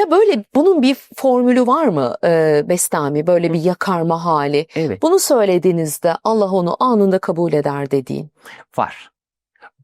Ya böyle bunun bir formülü var mı e, Bestami? Böyle bir yakarma hali. Evet. Bunu söylediğinizde Allah onu anında kabul eder dediğin. Var.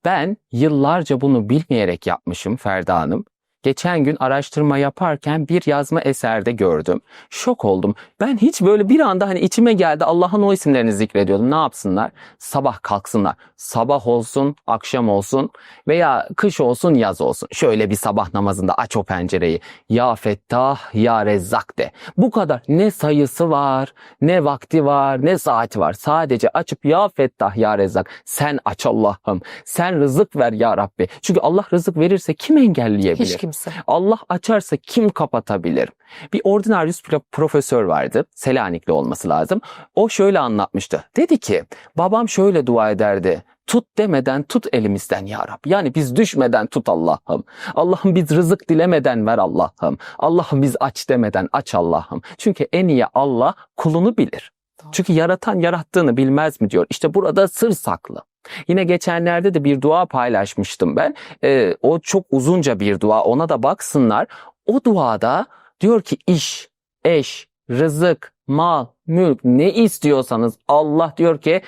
Ben yıllarca bunu bilmeyerek yapmışım Ferda Hanım. Geçen gün araştırma yaparken bir yazma eserde gördüm. Şok oldum. Ben hiç böyle bir anda hani içime geldi Allah'ın o isimlerini zikrediyordum. Ne yapsınlar? Sabah kalksınlar. Sabah olsun, akşam olsun veya kış olsun, yaz olsun. Şöyle bir sabah namazında aç o pencereyi. Ya Fettah, Ya Rezzak de. Bu kadar. Ne sayısı var, ne vakti var, ne saati var. Sadece açıp Ya Fettah, Ya Rezzak. Sen aç Allah'ım. Sen rızık ver Ya Rabbi. Çünkü Allah rızık verirse kim engelleyebilir? Hiç kimse. Allah açarsa kim kapatabilir? Bir ordinaryus pro- profesör vardı. Selanikli olması lazım. O şöyle anlatmıştı. Dedi ki babam şöyle dua ederdi. Tut demeden tut elimizden ya Rab. Yani biz düşmeden tut Allah'ım. Allah'ım biz rızık dilemeden ver Allah'ım. Allah'ım biz aç demeden aç Allah'ım. Çünkü en iyi Allah kulunu bilir. Çünkü yaratan yarattığını bilmez mi diyor. İşte burada sır saklı. Yine geçenlerde de bir dua paylaşmıştım ben. Ee, o çok uzunca bir dua. Ona da baksınlar. O duada diyor ki iş, eş, rızık, mal, mülk ne istiyorsanız Allah diyor ki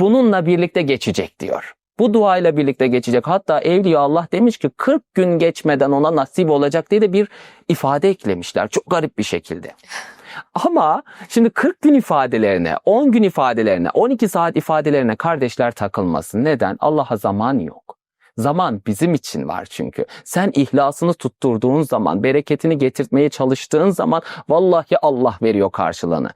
bununla birlikte geçecek diyor. Bu duayla birlikte geçecek. Hatta Evliya Allah demiş ki 40 gün geçmeden ona nasip olacak diye de bir ifade eklemişler. Çok garip bir şekilde. Ama şimdi 40 gün ifadelerine, 10 gün ifadelerine, 12 saat ifadelerine kardeşler takılmasın. Neden? Allah'a zaman yok. Zaman bizim için var çünkü. Sen ihlasını tutturduğun zaman, bereketini getirtmeye çalıştığın zaman vallahi Allah veriyor karşılığını.